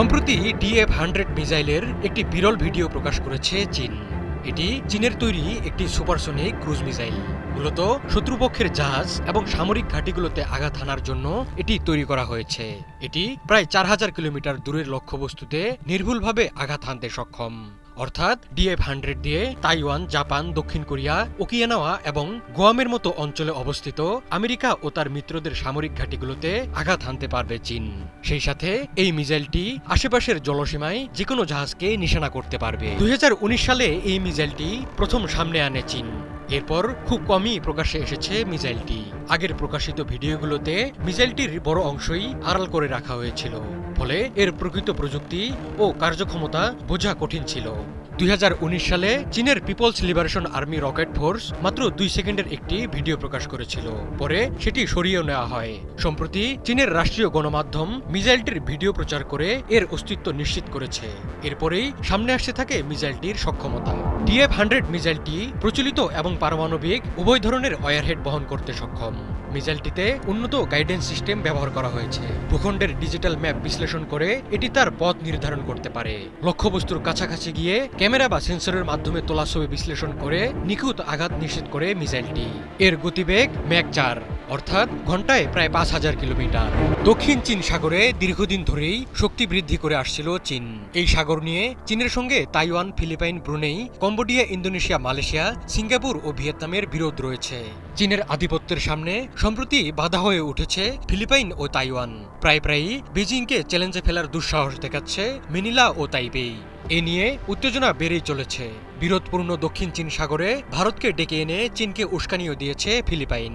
সম্প্রতি DF hundred মিসাইলের একটি বিরল ভিডিও প্রকাশ করেছে চীন। এটি চীনের তৈরি একটি সুপারসনিক ক্রুজ মিসাইল। মূলত শত্রুপক্ষের জাহাজ এবং সামরিক ঘাঁটিগুলোতে আঘাত হানার জন্য এটি তৈরি করা হয়েছে। এটি প্রায় চার হাজার কিলোমিটার দূরের লক্ষ্যবস্তুতে নির্ভুলভাবে আঘাত হানতে সক্ষম। অর্থাৎ ডিএফ হান্ড্রেড দিয়ে তাইওয়ান, জাপান, দক্ষিণ কোরিয়া, ওকিয়ানাওয়া এবং গোয়ামের মতো অঞ্চলে অবস্থিত আমেরিকা ও তার মিত্রদের সামরিক ঘাঁটিগুলোতে আঘাত হানতে পারবে চীন। সেই সাথে এই মিসাইলটি আশেপাশের জলসীমায় যে কোনো জাহাজকে নিশানা করতে পারবে। দুই হাজার উনিশ সালে এই মিসাইলটি প্রথম সামনে আনে চীন। এরপর খুব কমই প্রকাশ্যে এসেছে মিসাইলটি আগের প্রকাশিত ভিডিওগুলোতে মিসাইলটির বড় অংশই আড়াল করে রাখা হয়েছিল, ফলে এর প্রকৃত প্রযুক্তি ও কার্যক্ষমতা বোঝা কঠিন ছিল। দুই হাজার উনিশ সালে চীনের People's Liberation Army Rocket Force মাত্র দুই সেকেন্ডের একটি ভিডিও প্রকাশ করেছিল। পরে সেটি সরিয়েও নেওয়া হয়। সম্প্রতি চীনের রাষ্ট্রীয় গণমাধ্যম মিজাইলটির ভিডিও প্রচার করে এর অস্তিত্ব নিশ্চিত করেছে। এরপরেই সামনে আসতে থাকে মিসাইলটির সক্ষমতা। ডিএফ হান্ড্রেড মিজাইলটি প্রচলিত এবং পারমাণবিক, উভয় ধরনের ওয়ারহেড বহন করতে সক্ষম। মিসাইলটিতে উন্নত গাইডেন্স সিস্টেম ব্যবহার করা হয়েছে। ভূখণ্ডের ডিজিটাল ম্যাপ বিশ্লেষণ করে এটি তার পথ নির্ধারণ করতে পারে। লক্ষ্যবস্তুর কাছাকাছি গিয়ে ক্যামেরা বা সেন্সরের মাধ্যমে তোলা ছবি বিশ্লেষণ করে নিখুঁত আঘাত নিশ্চিত করে মিসাইলটি। এর গতিবেগ ম্যাক চার অর্থাৎ ঘন্টায় প্রায় পাঁচ হাজার কিলোমিটার। দক্ষিণ চীন সাগরে দীর্ঘদিন ধরেই শক্তি বৃদ্ধি করে আসছিল চীন। এই সাগর নিয়ে চীনের সঙ্গে Taiwan, Philippines, Brunei, Cambodia, Indonesia, Malaysia, Singapore ও ভিয়েতনামের বিরোধ রয়েছে। চীনের আধিপত্যের সামনে সম্প্রতি বাধা হয়ে উঠেছে ফিলিপাইন ও তাইওয়ান। প্রায় প্রায়ই বেজিংকে চ্যালেঞ্জে ফেলার দুঃসাহস দেখাচ্ছে মেনিলা ও তাইপেই। এ নিয়ে উত্তেজনা বেড়েই চলেছে। বিরোধপূর্ণ দক্ষিণ চীন সাগরে ভারতকে ডেকে এনে চীনকে উস্কানিও দিয়েছে ফিলিপাইন।